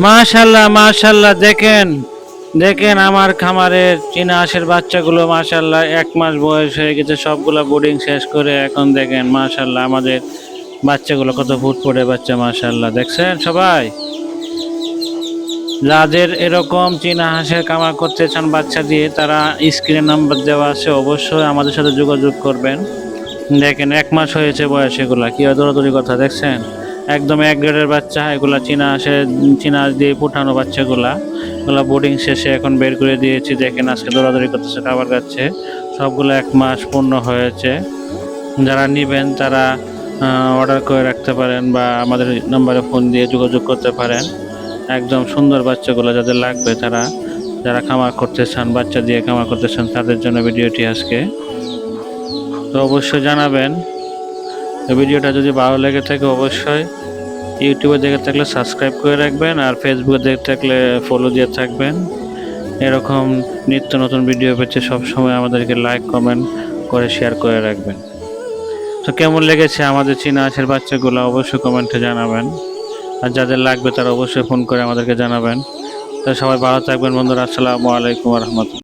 মাশাল্লাহ মাশাল্লাহ, দেখেন দেখেন আমার খামারের চীনা হাঁসের বাচ্চাগুলো, মাশাল্লাহ, এক মাস বয়স হয়ে গেছে, সবগুলো বোর্ডিং শেষ করে এখন দেখেন, মাশাল্লাহ, আমাদের বাচ্চাগুলো কত ফুট পড়ে বাচ্চা, মাশাল্লাহ, দেখছেন সবাই? যাদের এরকম চীনা হাঁসের কামার করতে চান বাচ্চা দিয়ে, তারা স্ক্রিনে নাম্বার দেওয়া আছে, অবশ্যই আমাদের সাথে যোগাযোগ করবেন। দেখেন, এক মাস হয়েছে বয়স এগুলা, কি দৌড়াদৌড়ি কথা, দেখছেন? একদম এক গ্রেডের বাচ্চা, এগুলা চীনা আসে, চীনা দিয়ে ফুটানো বাচ্চাগুলা। এগুলা বোর্ডিং শেষে এখন বের করে দিয়েছি, দেখেন আজকে দৌড়াদৌড়ি করতেছে, খাবার খাচ্ছে। সবগুলো এক মাস পূর্ণ হয়েছে। যারা নেবেন, তারা অর্ডার করে রাখতে পারেন বা আমাদের নাম্বারে ফোন দিয়ে যোগাযোগ করতে পারেন। একদম সুন্দর বাচ্চাগুলো যাদের লাগবে তারা, যারা খামার করতে চান, বাচ্চা দিয়ে খামার করতে চান, তাদের জন্য ভিডিওটি আজকে। তো অবশ্যই জানাবেন। ভিডিওটা যদি ভালো লেগে থাকে, অবশ্যই ইউটিউবে দেখে থাকলে সাবস্ক্রাইব করে রাখবেন আর ফেসবুকে দেখে থাকলে ফলো দিয়ে থাকবেন। এরকম নিত্য নতুন ভিডিও পেতে সবসময় আমাদেরকে লাইক কমেন্ট করে শেয়ার করে রাখবেন। তো কেমন লেগেছে আমাদের চীনা হাঁসের বাচ্চাগুলো অবশ্যই কমেন্টে জানাবেন। আর যাদের লাগবে তারা অবশ্যই ফোন করে আমাদেরকে জানাবেন। তো সবাই ভালো থাকবেন বন্ধুরা। আসসালামু আলাইকুম রহমতুল্লাহ।